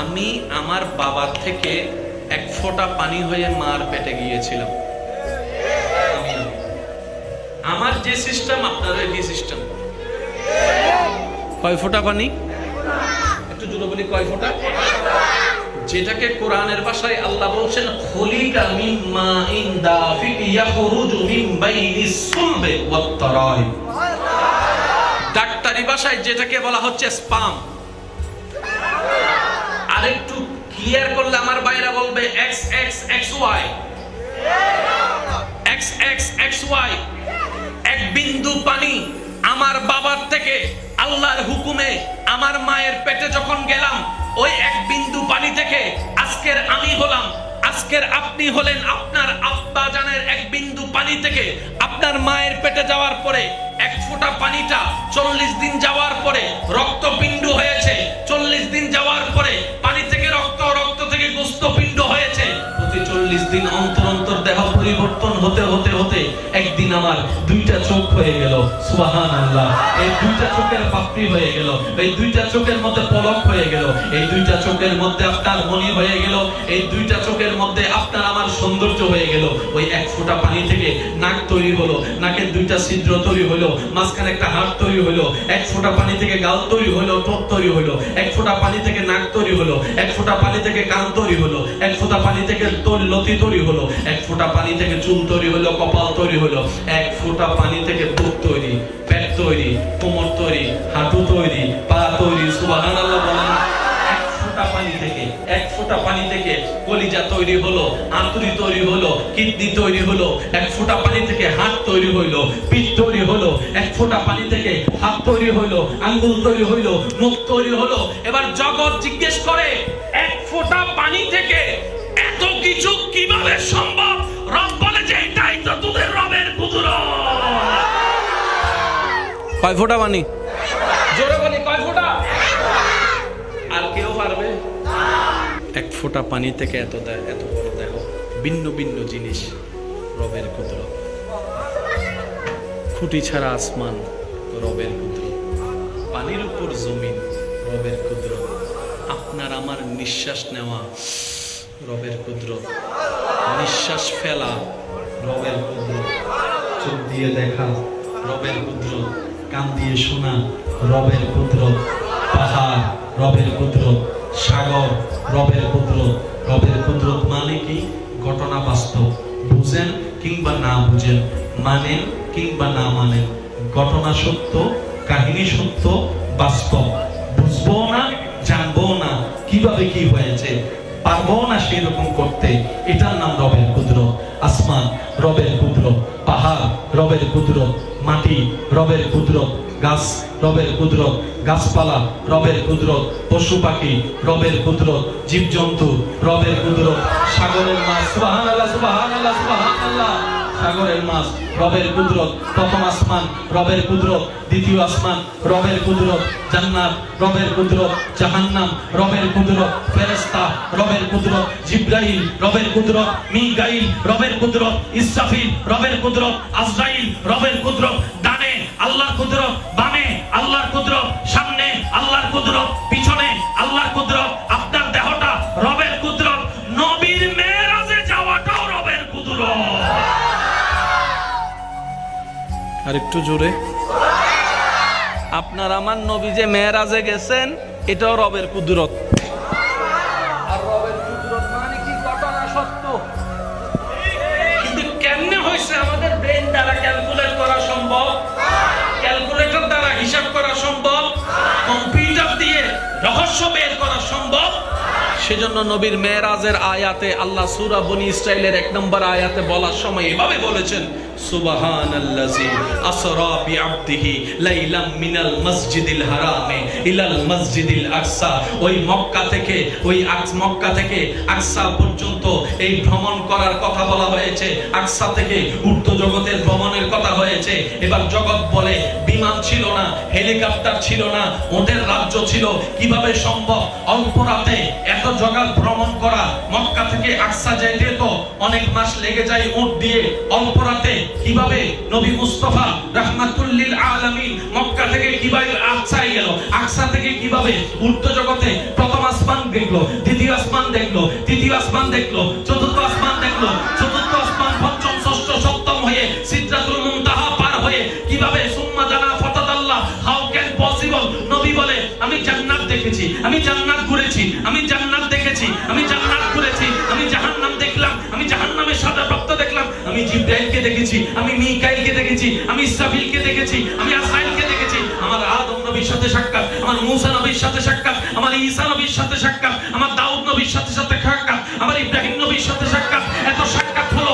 আমি আমার বাবার থেকে এক ফোঁটা পানি হয়ে মার পেটে গিয়েছিলাম। আমি আমি। আমার যে সিস্টেম আপনার এই সিস্টেম কয় ফোঁটা পানি? একটু জুড়ে বলি, কয় ফোঁটা? যেটাকে কোরআনের ভাষায় আল্লাহ বলছেন, খলিকা মিন মাইন দাফিক ইয়াখরুজু মিন বাইনিস সুলবে ওয়াত তারাইব ডাক্তারি ভাষায় যেটাকে বলা হচ্ছে স্পাম ক্লিয়ার করলে আমার বাইরা বলবে X X X Y X X X Y এক বিন্দু পানি আমার বাবার থেকে আল্লাহর হুকুমে আমার মায়ের পেটে যখন গেলাম, ওই এক বিন্দু পানি থেকে আজকের আমি হলাম, আজকের আপনি হলেন আপনার আব্বা জানের এক বিন্দু পানি থেকে আপনার মায়ের পেটে যাওয়ার পরে, এক ফোঁটা পানিটা চল্লিশ দিন যাওয়ার পরে রক্তপিণ্ড হয়েছে, চল্লিশ দিন যাওয়ার পরে পানি চল্লিশ দিন অন্তর অন্তর দেহ পরিবর্তন হতে হতে হতে একদিন আমার দুইটা চোখ হয়ে গেল। সুবাহান আল্লাহ এই দুইটা চোখের পাপড়ি হয়ে গেল। এই দুইটা চোখের মধ্যে পলক হয়ে গেল। এই দুইটা চোখের মধ্যে আপনার মনি হয়ে গেল। এই দুইটা চোখের মধ্যে আপনার আমার সৌন্দর্য হয়ে গেল। ওই এক ফোঁটা পানি থেকে নাক তৈরি হলো, নাকের দুইটা ছিদ্র তৈরি হলো, মাঝখানে একটা হাত তৈরি হলো, এক ফোঁটা পানি থেকে গাল তৈরি হলো, ঠোঁট তৈরি হলো, এক ফোঁটা পানি থেকে নাক তৈরি হলো, এক ফোঁটা পানি থেকে কান তৈরি হলো, এক ফোঁটা পানি থেকে তোর লতি তৈরি হলো, এক ফোঁটা পানি থেকে চুল তৈরি হলো, কপাল তৈরি হলো, এক ফোঁটা পানি থেকে বুক তৈরি, পেট তৈরি, কোমর তৈরি, হাঁটু তৈরি, পা তৈরি, সুবহানাল্লাহ বলেন। এক ফোঁটা পানি থেকে হাত তৈরি হইল, পিঠ তৈরি হলো, এক ফোঁটা পানি থেকে হাত তৈরি হইল, আঙ্গুল তৈরি হইল, মুখ তৈরি হলো। এবার জগৎ জিজ্ঞেস করে, এক ফোঁটা পানি থেকে কিছু কীভাবে সম্ভব? রব বলে যে এটাই তো তোদের রবের কুদরত কয় ফোঁটা পানি জোরে বলি কয় ফোঁটা? আর কেউ পারবে? এক ফোঁটা পানি থেকে এত এত বড় দেখো ভিন্ন ভিন্ন জিনিস রবের কুদরত খুঁটি ছাড়া আসমান রবের কুদরত পানির উপর জমিন রবের কুদরত আপনার আমার নিঃশ্বাস নেওয়া রবের কুদরত নিঃশ্বাস ফেলা রবের কুদরত চোখ দিয়ে দেখা রবের কুদরত কান দিয়ে শোনা রবের কুদরত পাহাড় রবের কুদরত সাগর রবের কুদরত রবের কুদরত মানে কি? ঘটনা বাস্তব। বুঝেন কিংবা না বুঝেন, মানেন কিংবা না মানেন, ঘটনা সত্য, কাহিনী সত্য, বাস্তব। বুঝব না, জানব না, কীভাবে কি হয়েছে পারব না সেরকম করতে, এটার নাম রবের কুদরত। আসমান রবের কুদরত, পাহাড় রবের কুদরত, মাটি রবের কুদরত, গাছ রবের কুদরত, গাছপালা রবের কুদরত, পশু পাখি রবের কুদরত, জীবজন্তু রবের কুদরত। সাগরের মাছ, সুবহানাল্লাহ সুবহানাল্লাহ সুবহানাল্লাহ। সাগরের মাছ রবের কুদরত প্রথম আসমান রবের কুদরত দ্বিতীয় আসমান রবের কুদরত জান্নাত রবের কুদরত জাহান্নাম রবের কুদরত ফেরেশতা রবের কুদরত জিব্রাইল রবের কুদরত মিকাইল রবের কুদরত ইসরাফিল রবের কুদরত আজরাইল রবের কুদরত ডানে আল্লাহর কুদরত বামে আল্লাহর কুদরত সামনে আল্লাহর কুদরত পিছনে আল্লাহর কুদরত আর একটু জোরে। আপনার আমার নবী যে মেয়েরাজে গেছেন এটাও রবের কুদরত। আর রবের কুদরত মানে কি? ঘটনা সত্য। কিন্তু কেমনে হয়েছে আমাদের ব্রেন দ্বারা ক্যালকুলেট করা সম্ভব? ক্যালকুলেটর দ্বারা হিসাব করা সম্ভব? কম্পিউটার দিয়ে রহস্য বের করা সম্ভব? সেজন্য নবীর মেয়েরাজের আয়াতে আল্লাহ সূরা বনি ইসরাইলের এক নম্বর আয়াতে বলার সময় এভাবে বলেছেন জগতের ভ্রমণের কথা হয়েছে। এবার জগৎ বলে বিমান ছিল না, হেলিকপ্টার ছিল না, ওদের রাজ্য ছিল। কীভাবে সম্ভব? অল্প রাতে এত জগৎ ভ্রমণ করা মক্কা আকসা যাইতে তো অনেক মাস লেগে যায় দিয়ে কীভাবে? নবী মুস্তাফা রাহমাতুল্লিল আলামিন মক্কা থেকে কীভাবে আকসায় গেল। আকসা থেকে কীভাবে? জগতে প্রথম আসমান দেখল, দ্বিতীয় আসমান দেখল, তৃতীয় আসমান দেখল, চতুর্থ আসমান দেখল নবী বলে, আমি জান্নাত দেখেছি, আমি জান্নাত ঘুরেছি, আমি জান্নাত দেখেছি, আমি জান্নাত ঘুরেছি, আমি জাহান্নাম দেখলাম, আমি জাহান্নামের সাদা রক্ত দেখলাম, আমি জিব্রাইলকে দেখেছি, আমি মিকাইলকে দেখেছি, আমি ইসরাফিলকে দেখেছি, আমি আসাইলকে দেখেছি, আমার আদম নবীর সাথে সাক্ষাৎ, আমার মূসা নবীর সাথে সাক্ষাৎ, আমার ঈসা নবীর সাথে সাক্ষাৎ, আমার দাউদ নবীর সাথে সাথে সাক্ষাৎ, আমার ইব্রাহিম নবীর সাথে সাক্ষাৎ, এত সাক্ষাৎ হলো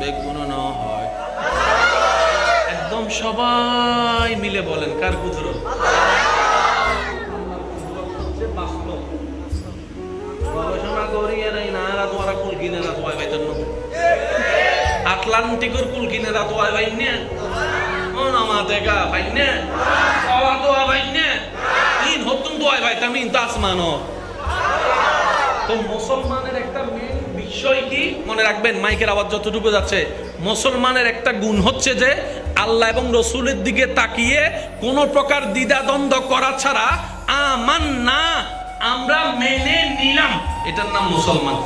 বেগুনো না হয়। একদম সবাই মিলে বলেন, কার কুদরত গবেষণা এরা তো ওরা কুল কিনে না বাইতেন আটলান্টিকের কুল কিনে না বাইনে ও মুসলমানের একটা মেন মনে মাইকের আওয়াজ যতটুকু যাচ্ছে মুসলমানের একটা গুণ হচ্ছে যে আল্লাহ এবং রসুলের দিকে তাকিয়ে কোনো প্রকার দ্বিধাদ্বন্দ্ব করা ছাড়া আমান না আমরা মেনে নিলাম এটার নাম মুসলমান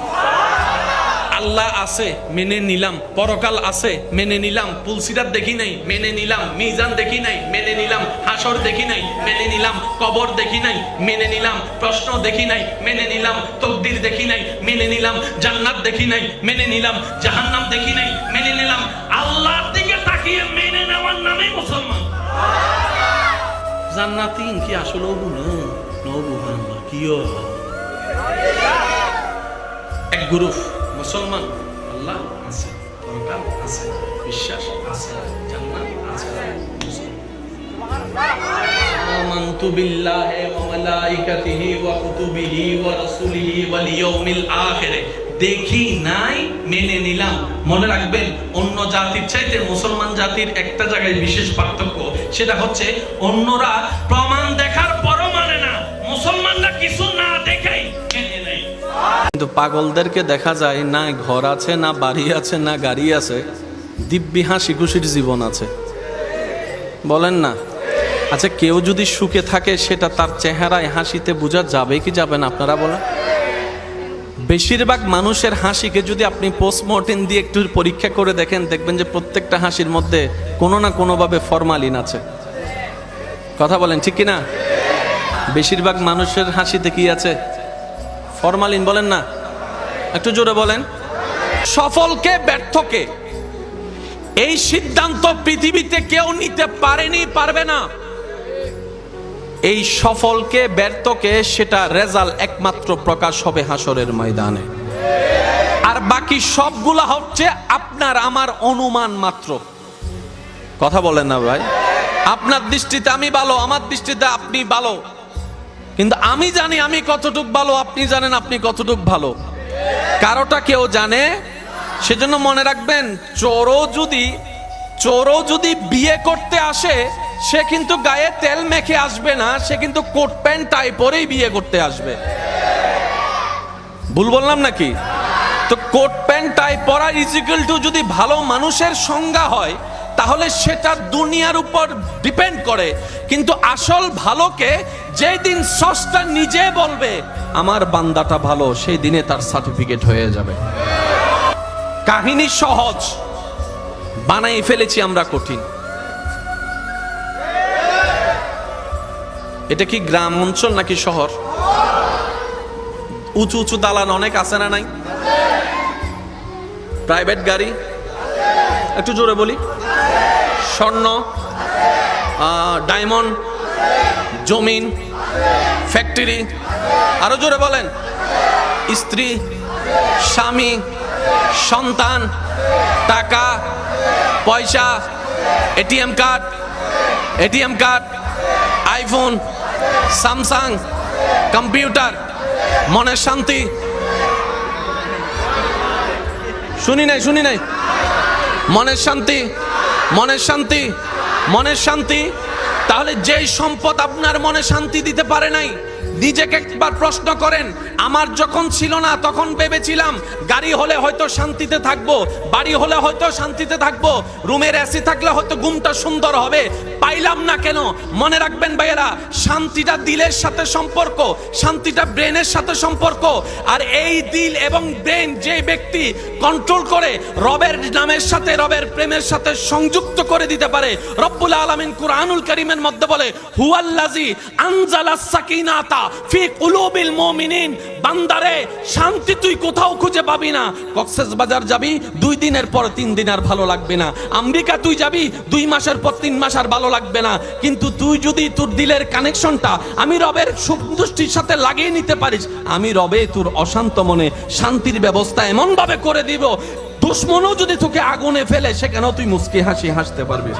আল্লাহ আছে মেনে নিলাম পরকাল আছে মেনে নিলাম পুলসিরাত দেখি নাই মেনে নিলাম মিজান দেখি নাই মেনে নিলাম হাসর দেখি নাই মেনে নিলাম কবর দেখি নাই মেনে নিলাম প্রশ্ন দেখি নাই মেনে নিলাম তকদির দেখি নাই মেনে নিলাম জান্নাত দেখি নাই মেনে নিলাম জাহান্নাম দেখি নাই মেনে নিলাম আল্লাহর দিকে তাকিয়ে মেনে নেওয়ার নামই মুসলমান জান্নাতি কি আসলে নবু না নবু আল্লাহ কিও এক গ্রুপ মুসলমান আল্লাহ আছে পরকাল আছে বিশ্বাস আছে জান্নাত আছে آمنت بالله وملائكته وكتبه ورسله واليوم الآخر দেখি নাই মেনে নিলাম মনে রাখবেন অন্য জাতির চাইতে মুসলমান জাতির একটা জায়গায় বিশেষ পার্থক্য সেটা হচ্ছে অন্যরা প্রমাণ কিন্তু পাগলদেরকে দেখা যায় না ঘর আছে, না বাড়ি আছে, না গাড়ি আছে। দিব্যি হাসি খুশির জীবন আছে। বলেন না? আচ্ছা কেউ যদি সুখে থাকে, সেটা তার চেহারায় হাসিতে বোঝা যাবে কি যাবে না? আপনারা বলেন। বেশিরভাগ মানুষের হাসিকে যদি আপনি পোস্টমর্টেম দিয়ে একটু পরীক্ষা করে দেখেন, দেখবেন যে প্রত্যেকটা হাসির মধ্যে কোনো না কোনোভাবে ফরমালিন আছে। কথা বলেন, ঠিক কি না বেশিরভাগ মানুষের হাসিতে কি আছে? ফরমালিন বলেন না? একটু জোরে বলেন। সফলকে ব্যর্থকে। এই সিদ্ধান্ত পৃথিবীতে কেউ নিতে পারেনি, পারবে না। এই সফলকে ব্যর্থকে সেটা রেজাল্ট একমাত্র প্রকাশ হবে হাসরের ময়দানে। আর বাকি সবগুলা হচ্ছে আপনার, আমার অনুমান মাত্র। কথা বলেন না ভাই। আপনার দৃষ্টিতে আমি ভালো, আমার দৃষ্টিতে আপনি ভালো। কিন্তু আমি জানি আমি কতটুক ভালো, আপনি জানেন আপনি কতটুক ভালো। কারোটা কেউ জানে, সেজন্য মনে রাখবেন, চোরও যদি চোরও যদি বিয়ে করতে আসে, সে কিন্তু গায়ে তেল মেখে আসবে না, সে কিন্তু কোট প্যান্ট টাই পরেই বিয়ে করতে আসবে। ভুল বললাম নাকি? তো কোট প্যান্ট টাই পরা ইজিক্যাল টু যদি ভালো মানুষের সংজ্ঞা হয়, তাহলে সেটা দুনিয়ার উপর ডিপেন্ড করে। কিন্তু আসল ভালোকে যেই দিন সস্তা নিজে বলবে, আমার বান্দাটা ভালো সেই দিনে তার সার্টিফিকেট হয়ে যাবে। কাহিনী সহজ, বানাই ফেলেছি আমরা কঠিন। এটা কি গ্রাম অঞ্চল নাকি শহর? উঁচু উঁচু দালান অনেক আছে না নাই? প্রাইভেট গাড়ি? একটু জোরে বলি। স্বর্ণ? ডায়মন্ড জমিন? ফ্যাক্টরি আরও জোরে বলেন। স্ত্রী, স্বামী, সন্তান, টাকা, পয়সা, ATM card ATM card, iPhone, Samsung, computer মনের শান্তি। শুনি নাই শুনি নাই। মনের শান্তি মনের শান্তি মনের শান্তি। তাহলে যেই সম্পদ আপনার মনে শান্তি দিতে পারে নাই, নিজেকে একবার প্রশ্ন করেন, আমার যখন ছিল না তখন ভেবেছিলাম, গাড়ি হলে হয়তো শান্তিতে থাকব, বাড়ি হলে হয়তো শান্তিতে থাকব রুমের এসি থাকলে হয়তো ঘুমটা সুন্দর হবে, পাইলাম না কেন? মনে রাখবেন ভাইয়েরা, শান্তিটা দিলের সাথে সম্পর্ক, শান্তিটা ব্রেনের সাথে সম্পর্ক, আর এই দিল এবং ব্রেন যে ব্যক্তি কন্ট্রোল করে, রবের নামের সাথে, রবের প্রেমের সাথে সংযুক্ত করে দিতে পারে। রব্বুল আলামিন কুরআনুল কারীমের মধ্যে বলে হুয়াল্লাজি আনজালাস সাকিনাতা ফি কুলুবিল মুমিনিন। বান্দারে, শান্তি তুই কোথাও খুঁজে পাবি না। কক্সেস বাজার যাবি, দুই দিনের পর তিন দিন আর ভালো লাগবে না। আমেরিকা তুই যাবি, দুই মাসের পর তিন মাস আর ভালো লাগবে না। কিন্তু তুই যদি তোর দিলের কানেকশনটা আমি রবের সন্তুষ্টির সাথে লাগিয়ে নিতে পারিস, আমি রবে তোর অশান্ত মনে শান্তির ব্যবস্থা এমন ভাবে করে দিব। দুশ্মনও যদি তোকে আগুনে ফেলে সেখানেও তুই মুসকি হাসি হাসতে পারবি।